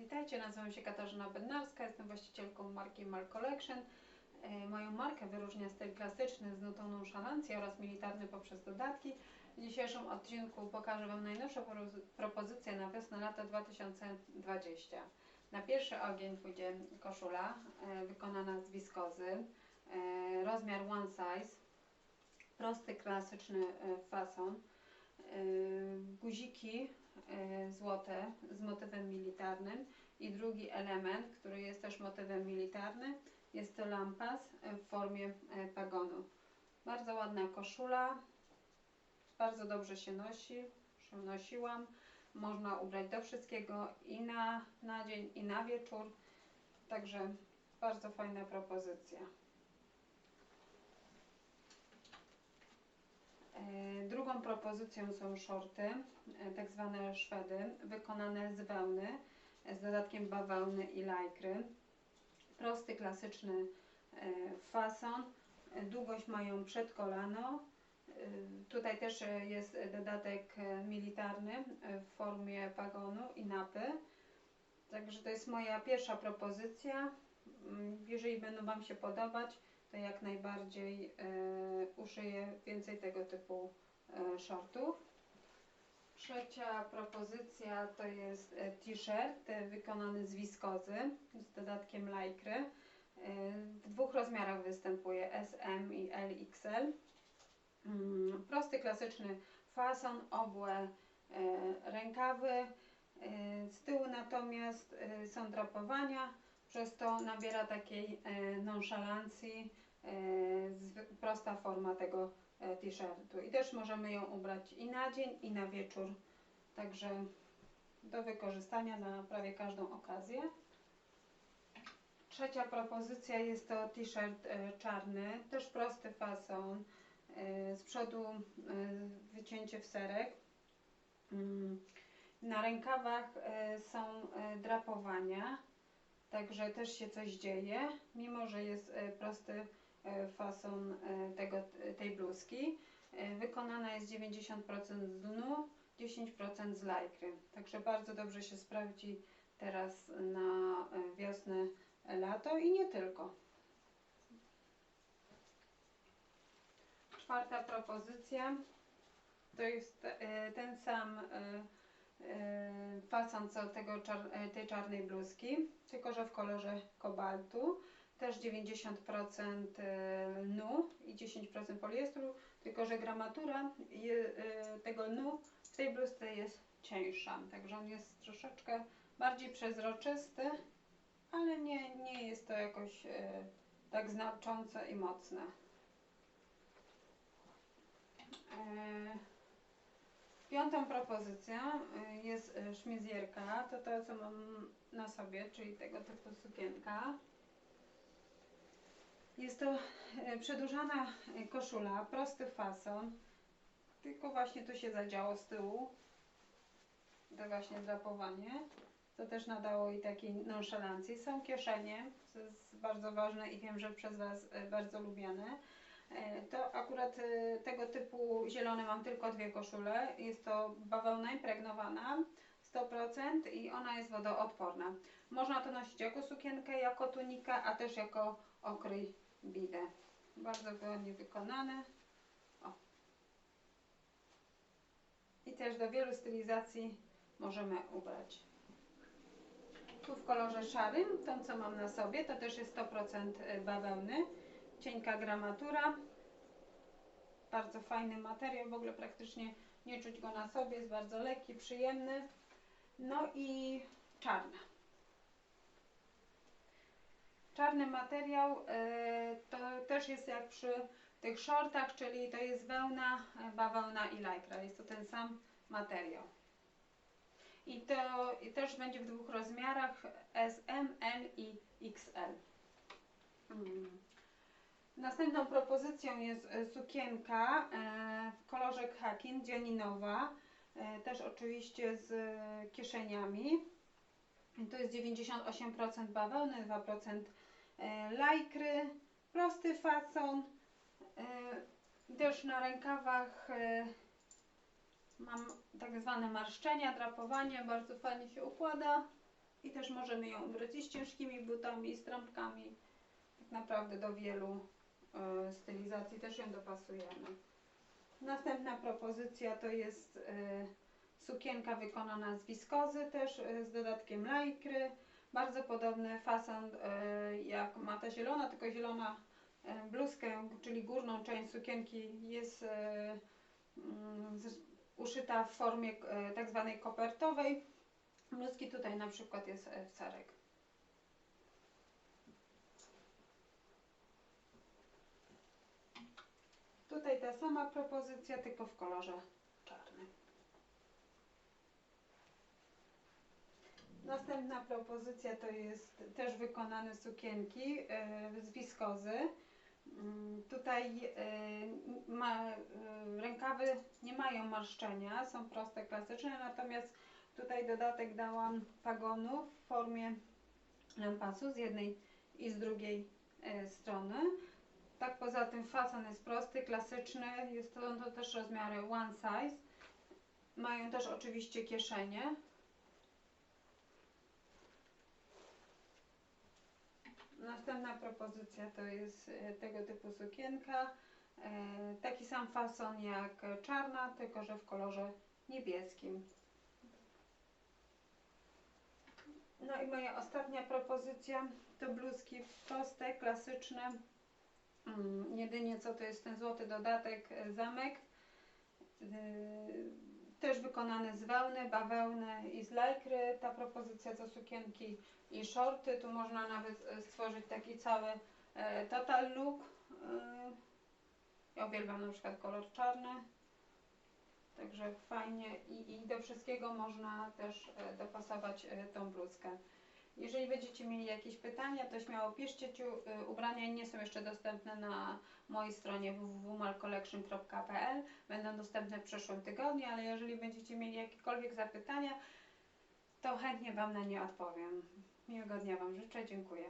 Witajcie, nazywam się Katarzyna Bednarska, jestem właścicielką marki Mark Collection. E, Moją markę wyróżnia styl klasyczny z nutą nonszalancji oraz militarny poprzez dodatki. W dzisiejszym odcinku pokażę Wam najnowsze propozycje na wiosnę-lato 2020. Na pierwszy ogień pójdzie koszula e, wykonana z wiskozy, e, rozmiar one size, prosty, klasyczny fason, guziki e, złote z motywem militarnym i drugi element, który jest też motywem militarnym, jest to lampas w formie e, pagonu. Bardzo ładna koszula, bardzo dobrze się nosi, już ją nosiłam. Można ubrać do wszystkiego i na, na dzień, i na wieczór. Także bardzo fajna propozycja. Propozycją są shorty, e, tak zwane szwedy, wykonane z wełny, e, z dodatkiem bawełny i lajkry. Prosty, klasyczny e, fason. Długość mają przed kolano. Tutaj też jest dodatek militarny w formie pagonu i napy. Także to jest moja pierwsza propozycja. Mm, Jeżeli będą Wam się podobać, to jak najbardziej uszyję więcej tego typu shortów. Trzecia propozycja to jest e, t-shirt e, wykonany z wiskozy z dodatkiem lajkry. E, W dwóch rozmiarach występuje SM i LXL. Mm, Prosty, klasyczny fason, obłe e, rękawy. E, Z tyłu natomiast e, są drapowania, przez to nabiera takiej e, nonszalancji e, prosta forma tego e, t-shirtu. I też możemy ją ubrać i na dzień, i na wieczór. Także do wykorzystania na prawie każdą okazję. Trzecia propozycja jest to t-shirt e, czarny, też prosty fason. E, Z przodu e, wycięcie w serek. Mm, Na rękawach e, są e, drapowania, także też się coś dzieje, mimo że jest e, prosty e, fason e, tego, tej bluzki. E, Wykonana jest 90% z lnu, 10% z lajkry. Także bardzo dobrze się sprawdzi teraz na e, wiosnę, e, lato i nie tylko. Czwarta propozycja to jest e, ten sam e, e, fason co tego, e, tej czarnej bluzki, tylko że w kolorze kobaltu. Też 90% e, lnu i 10% poliestru, tylko że gramatura e, tego lnu w tej bluzce jest cieńsza, także on jest troszeczkę bardziej przezroczysty, ale nie, nie jest to jakoś e, tak znaczące i mocne. Piątą propozycją jest szmizjerka, to to co mam na sobie, czyli tego typu sukienka. Jest to e, przedłużana e, koszula, prosty fason, tylko właśnie tu się zadziało z tyłu, to właśnie drapowanie, co też nadało jej takiej nonszalancji. Są kieszenie, co jest bardzo ważne i wiem, że przez Was e, bardzo lubiane. To akurat tego typu zielone mam tylko dwie koszule. Jest to bawełna impregnowana 100% i ona jest wodoodporna. Można to nosić jako sukienkę, jako tunikę, a też jako okryj bidę. Bardzo ładnie wykonane. O. I też do wielu stylizacji możemy ubrać. Tu w kolorze szarym, tą co mam na sobie, to też jest 100% bawełny. Cienka gramatura. Bardzo fajny materiał, w ogóle praktycznie nie czuć go na sobie, jest bardzo lekki, przyjemny. No i czarna. Czarny materiał e, też jest jak przy tych shortach, czyli to jest wełna, e, bawełna i lajkra. Jest to ten sam materiał. I to i też będzie w dwóch rozmiarach S, M, L i XL. Mm. Następną propozycją jest e, sukienka e, w kolorze khakin, dzianinowa, też oczywiście z kieszeniami. To jest 98% bawełny, 2% e, lajkry, prosty fason. Też na rękawach e, mam tak zwane marszczenia, drapowanie, bardzo fajnie się układa. I też możemy ją ubrać z ciężkimi butami, z trampkami. Tak naprawdę do wielu e, stylizacji też ją dopasujemy. Następna propozycja to jest e, sukienka wykonana z wiskozy, też z dodatkiem lajkry. Bardzo podobny fason e, jak ma ta zielona, tylko zielona e, bluzkę, czyli górną część sukienki jest e, mm, uszyta w formie tak zwanej kopertowej. Bluzki tutaj na przykład jest w cerek. Tutaj ta sama propozycja, tylko w kolorze Następna propozycja to jest też wykonane sukienki e, z wiskozy. Mm, Tutaj e, ma, e, rękawy nie mają marszczenia, są proste, klasyczne, natomiast tutaj dodatek dałam pagonu w formie lampasu z jednej i z drugiej strony. Tak poza tym fason jest prosty, klasyczny, jest to, to też rozmiary one size. Mają też oczywiście kieszenie. Następna propozycja to jest e, tego typu sukienka. E, taki sam fason jak czarna, tylko że w kolorze niebieskim. No i moja ostatnia propozycja to bluzki proste, klasyczne. Mm, jedynie co to jest ten złoty dodatek e, zamek. Też wykonane z wełny, bawełny i z lajkry. Ta propozycja to sukienki i shorty. Tu można nawet e, stworzyć taki cały e, total look. E, ja uwielbiam na przykład kolor czarny. Także fajnie i, i do wszystkiego można też dopasować tą bluzkę. Jeżeli będziecie mieli jakieś pytania, to śmiało piszcie. Ciu, y, ubrania nie są jeszcze dostępne na mojej stronie www.malcollection.pl. Będą dostępne w przyszłym tygodniu, ale jeżeli będziecie mieli jakiekolwiek zapytania, to chętnie Wam na nie odpowiem. Miłego dnia Wam życzę. Dziękuję.